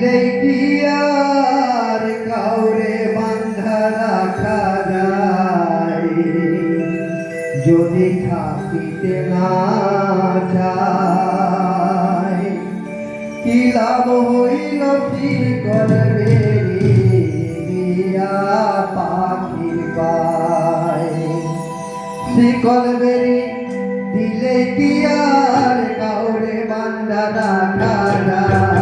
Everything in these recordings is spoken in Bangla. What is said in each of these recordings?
দিলে কি আর কাউরে বান্ধা রাখা যায়। যদি দিলে কি আর কাউরে বান্ধা রাখা যায়?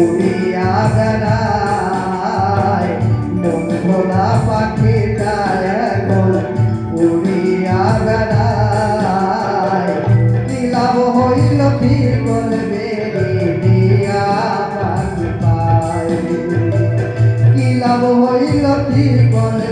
উড়িয়া বেড়ায়। মন ভোলা পাখিটা এখন উড়িয়া বেড়ায়। লাভ হইল কি বলবে দিয়া পাখি পায়। লাভ হইল কি করবে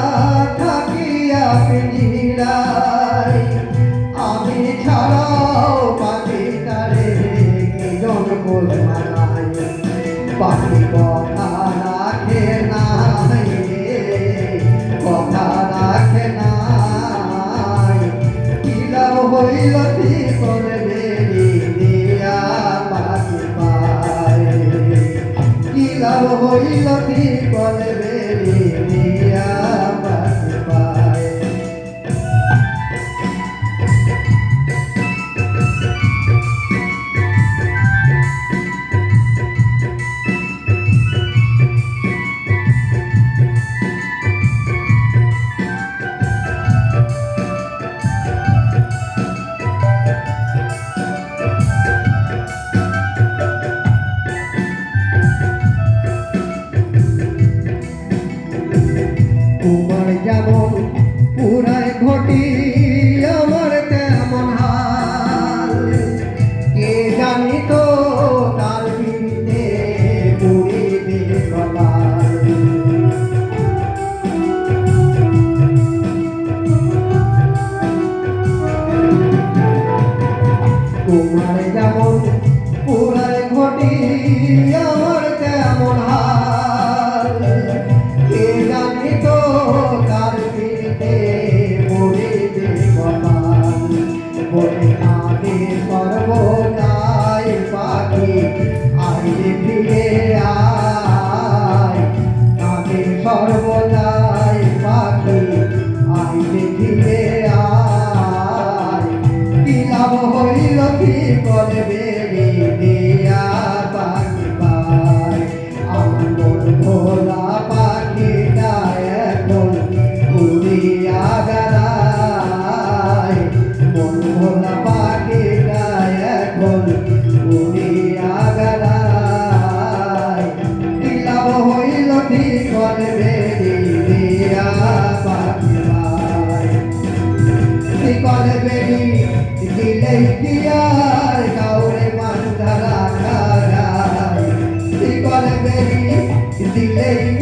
কিলাও হইল কি করবে করবে দিয়া পাখি পায়। আমার ভোলা পাখি এখন উড়িয়া বেড়ায়। মন ভোলা পাখি এখন উড়িয়া বেড়ায়। হইল ঠিক করবে দেখিয়ার কাউরে মান্দারা খারাই দিলে